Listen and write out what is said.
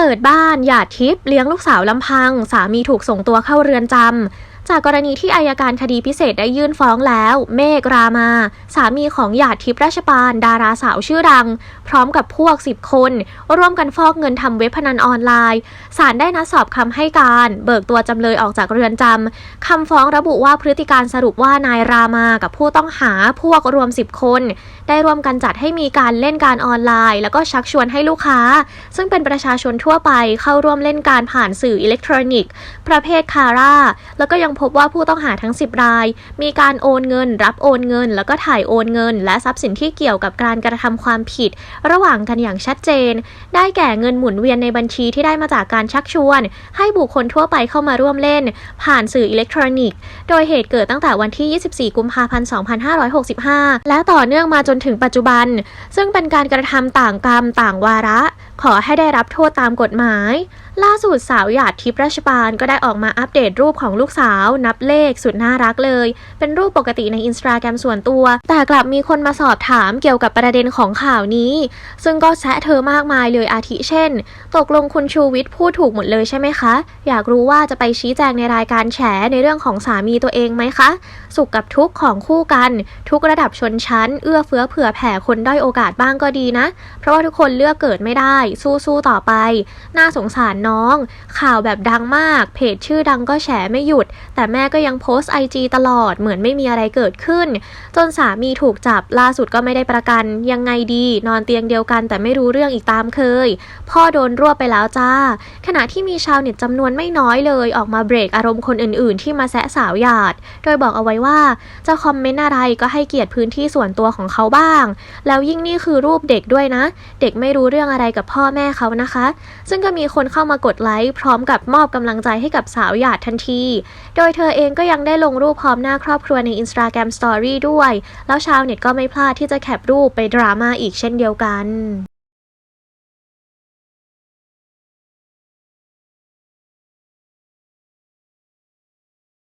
เปิดบ้านหยาดทิพย์เลี้ยงลูกสาวลำพัง สามีถูกส่งตัวเข้าเรือนจำ จากกรณีที่อายการคดีพิเศษได้ยื่นฟ้องแล้ว เมฆรามา สามีของหยาดทิพย์ราชปาน ดาราสาวชื่อดัง พร้อมกับพวก 10 คน ร่วมกันฟอกเงินทำเว็บพนันออนไลน์ศาลได้นัดสอบคำให้การ เบิกตัวจำเลยออกจากเรือนจำคำฟ้องระบุว่าพฤติการสรุปว่านายรามากับผู้ต้องหาพวกรวม 10 คน ได้ร่วมกันจัดให้มีการเล่นการออนไลน์ แล้วก็ชักชวนให้ลูกค้า ซึ่งเป็นประชาชนทั่วไปเข้าร่วมเล่นการผ่านสื่ออิเล็กทรอนิกส์ ประเภทคาร่าแล้วก็ยังพบว่าผู้ต้องหาทั้ง 10 ราย มีการโอนเงิน รับโอนเงิน แล้วก็ถ่ายโอนเงิน และทรัพย์สินที่เกี่ยวกับการกระทำความผิด ระหว่างกันอย่างชัดเจน ได้แก่เงินหมุนเวียนในบัญชีที่ได้มาจากการชักชวน ให้บุคคลทั่วไปเข้ามาร่วมเล่น ผ่านสื่ออิเล็กทรอนิกส์ โดยเหตุเกิดตั้งแต่วันที่ 24 กุมภาพันธ์ 2565 และต่อเนื่องมาจนถึงปัจจุบัน ซึ่งเป็นการกระทำต่างกรรมต่างวาระ ขอให้ได้รับโทษตามกฎหมาย ล่าสุดสาวหยาดทิพย์ราชปานก็ได้ออกมาอัปเดตรูปของลูกสาว นับเลขสุดน่ารักเลย เป็นรูปปกติในอินสตาแกรมส่วนตัว แต่กลับมีคนมาสอบถามเกี่ยวกับประเด็นของข่าวนี้ ซึ่งก็แซะเธอมากมายเลยอาทิเช่น ตกลงคุณชูวิทย์พูดถูกหมดเลยใช่ไหมคะ อยากรู้ว่าจะไปชี้แจงในรายการแฉในเรื่องของสามีตัวเองไหมคะ สุขกับทุกข์ของคู่กัน ทุกระดับชนชั้น เอื้อเฟื้อเผื่อแผ่คนด้อยโอกาสบ้างก็ดีนะ เพราะว่าทุกคนเลือกเกิดไม่ได้ สู้ๆต่อไป น่าสงสารน้อง ข่าวแบบดังมาก เพจชื่อดังก็แฉไม่หยุด แต่แม่ก็ยังโพสต์ไอจีตลอดเหมือนไม่มีอะไรเกิดขึ้น จนสามีถูกจับล่าสุดก็ไม่ได้ประกัน ยังไงดี นอนเตียงเดียวกันแต่ไม่รู้เรื่องอีกตามเคย พ่อโดนรวบไปแล้วจ้า ขณะที่มีชาวเน็ตจำนวนไม่น้อยเลยออกมาเบรกอารมณ์คนอื่นๆ ที่มาแซะสาวหยาด โดยบอกเอาไว้ว่าจะคอมเมนต์อะไรก็ให้เกียรติพื้นที่ส่วนตัวของเขาบ้าง แล้วยิ่งนี่คือรูปเด็กด้วยนะ เด็กไม่รู้เรื่องอะไรกับพ่อแม่เขานะคะ ซึ่งก็มีคนเข้ามากดไลค์พร้อมกับมอบกำลังใจให้กับสาวหยาดทันที โดยเธอเองก็ยังได้ลงรูปพร้อมหน้าครอบครัวใน Instagram Story ด้วย แล้วชาวเน็ตก็ไม่พลาดที่จะแคปรูปไปดราม่าอีกเช่นเดียวกัน